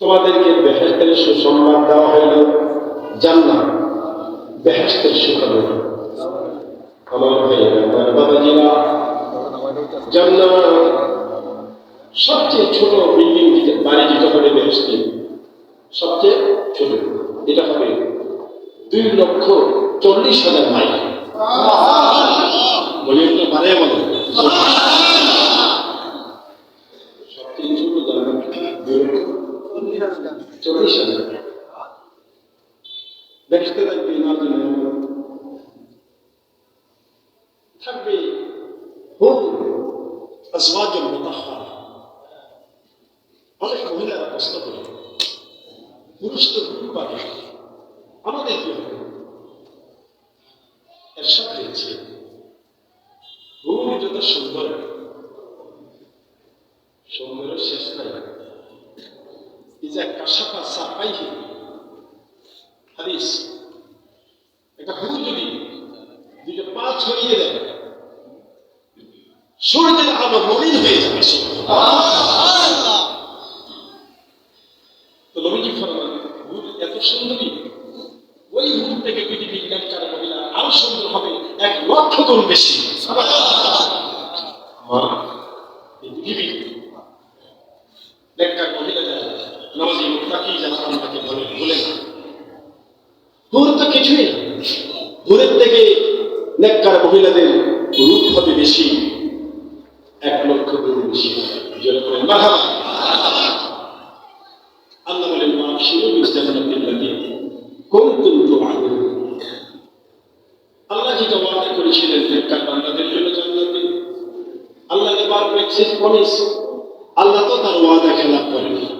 তোমাদেরকে বেহেস্তের সুসংবাদ দেওয়া হইল। জান্নাত বেহেস্তের সুখবর। আমার ভাইয়েরা আমার বাবাজিরা জান্নাত সবচেয়ে ছোট বিল্ডিং যেটা বাড়ি যেটা হবে বেহেস্তি সবচেয়ে ছোট এটা হবে দুই লক্ষ চল্লিশ হাজার মাইল। বলি একটু বাড়ে বলে সবচেয়ে ছোট জান্নাত দুই লক্ষ চল্লিশ হাজার দেখতে থাকবে ইমার্জনে থাকবে। হোক আসবাজন মোতাহার অনেক মহিলারা প্রশ্ন করে, পুরুষ তো ভুল পারে আমাদের কি হবে? এর সাথে আছে ভুল যত সুন্দর, সুন্দরের শেষ নাই। ইজা কাশাফা সাফাইহি হাদিস। একটা ঘুম যদি দুটো পা ছড়িয়ে দেয়, সূর্যের আলো মলিন হয়ে যাবে। তো ফরমান ভূত এত সুন্দরী। ওই ভূত থেকে পৃথিবীর নেককার মহিলা আরও সুন্দর হবে, এক লক্ষ গুণ বেশি। মা এই পৃথিবী নেককার মহিলা যারা নামাজি যারা আল্লাহকে বলে, ভুলে না। কিছুই না। ভূতের থেকে নেককার মহিলাদের রূপ হবে বেশি, এক লক্ষ বেশি আল্লাহ বলেন, মা কুনতুম তুআদুন। আল্লাহ যেটা ওয়াদা করেছিলেন, নেককার বান্দাদের জন্য আল্লাহ নেবার প্রেক্সিস প্রমিস আল্লাহ তো তার ওয়াদা খেলাপ করেন।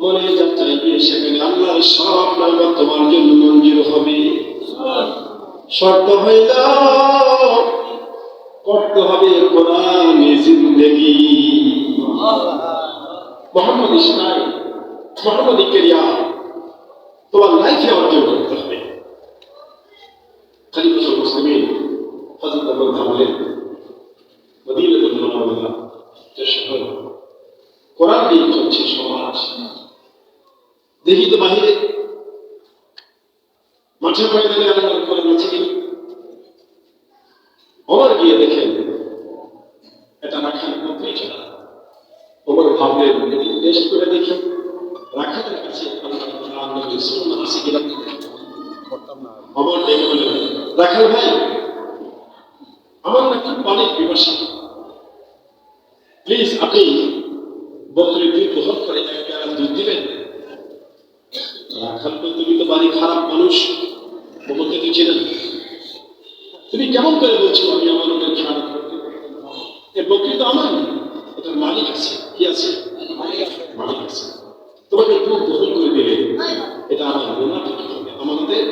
মনে যা চাইবে সেখানে আল্লাহর সব নামা তোমার জন্য মঞ্জুর হবে। শর্ত হইল করতে হবে কোরআনে জিন্দেগি। মোহাম্মদ ইসমাইল, মোহাম্মদ ইকেরিয়া, তোমার লাইফে অর্জন করতে হবে খলিফাতুল মুসলিমিন হযরত আবু বলেন মদিনাতুল মুনাওয়ারা যে শহর কোরআন দিয়ে চলছে সমাজ মাঠে ময়দানে আল্লাহর কোরআন আছে কি? ওমর গিয়ে দেখেন এটা রাখার মধ্যেই চলা ওমর ভাবলেন টেস্ট করে দেখি। রাখাদের কাছে রাখাল আমার না খুব পানির প্লিজ, আপনি বকরির দুধ গ্রহণ করে এক পেয়ালা দুধ দিবেন রাখাল তো তুমি তো বাড়ি খারাপ মানুষ ওমরকে তুই চেনেন তুমি কেমন করে বলছো আমি আমার ওদের খেয়াল করতে এ বকরি তো আমার না এটার মালিক আছে কি আছে মালিক আছে গ্রহণ করে দিলে এটা আমার গুণা ঠিক হবে আমাদের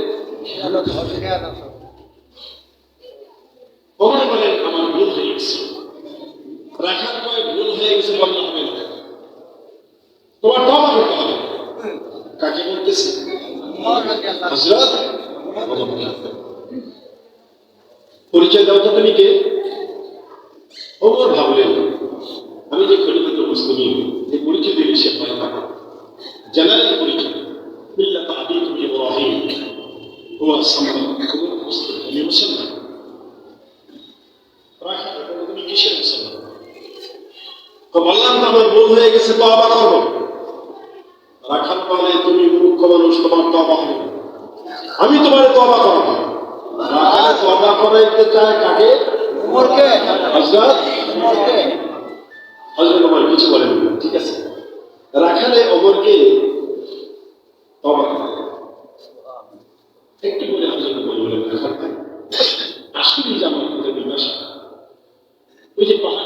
ওমর বলেন আমার ভুল হয়ে গেছে। রাখার পরে ভুল হয়ে গেছে বললে হবে না। তোমার তবা করতে হবে। কাকে বলতেছে? হজরত পরিচয় দাও তো তুমি কে? ওমর ভাবলেন আমি যে খলিফাতুল মুসলিমিন যে পরিচয় দিলে সে ভয় পাবে জেনারেল পরিচয় মিল্লাত আবিকুম ইব্রাহিম হুয়া সামরা তুমি মুসলিম আমি মুসলমান রাখা তুমি কিসের মুসলমান তো বললাম তো আমার ভুল হয়ে গেছে তো আবার করব রাখার পরে তুমি মূর্খ মানুষ তোমার হবে। আমি তোমার তবা করাবো রাখালে তবা করাইতে চায় কাকে? হজরত? হজরত আমার কিছু বলেন ঠিক আছে? রাখালে অমরকে তবা। একটু করে হজরত আসলে যে আমার ওই যে পাহাড়টা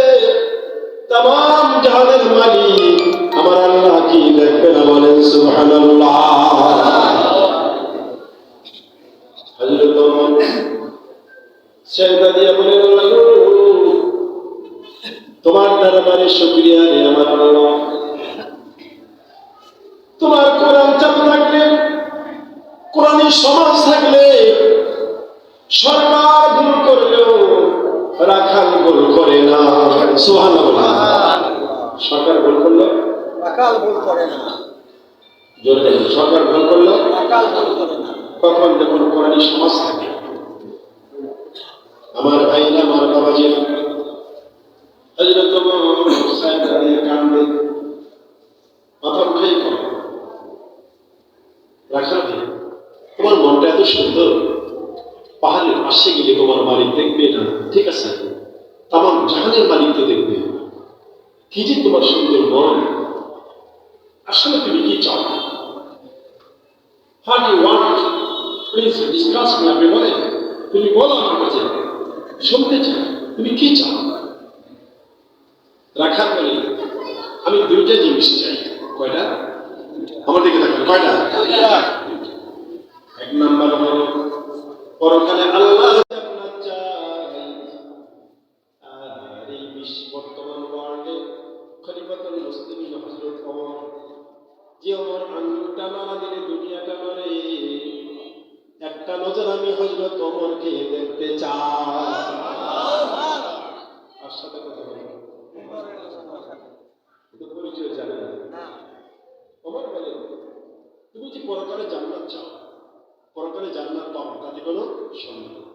তোমার দরবারে শুকরিয়া রে আমার তোমার কোরআন চালু থাকলে কোরআনী সমাজ থাকলে সরকার ভুল করলেও রাখাল ভুল করে না। সুবহানাল্লাহ সরকার ভুল করল? আকাল ভুল করে না। জোরে বলুন, সরকার ভুল করল? তখন যখন কোরআনী সমাজ থাকে। আমার ভাইরা আমার বাবাজি। হজরত কান্দে মাথা উঠেই রাখা তোমার মনটা এত সুন্দর। পাহাড়ের পাশে গেলে তোমার মালিক দেখবে না। ঠিক আছে? তামাম জাহানের মালিক তো দেখবে। কি যে তোমার সুন্দর মন। আসলে তুমি কি চাও Do you want? Please discuss me, আপনি বলেন তুমি বলো আমার কাছে শুনতে চাই তুমি কি চাও রাখার বলে আমি দুইটা জিনিস চাই। কয়টা? আমার দিকে দেখেন কয়টা? এক নাম্বার হলো পরকালে আল্লাহ বর্তমান ওয়ার্ল্ডে খলিফাতুল মুসলিমিন হযরত ওমর। যে ওমর আঙ্গুলটা মারা দিলে দুনিয়াটা নড়ে একটা নজর আমি হযরত ওমরকে দেখতে চাই। আর সাথে কথা বলি পরিচয় জানে না। তুমি যে পরকালে জান্নাত চাও, পরকালে জান্নাত পাবো তাতে কোনো সন্দেহ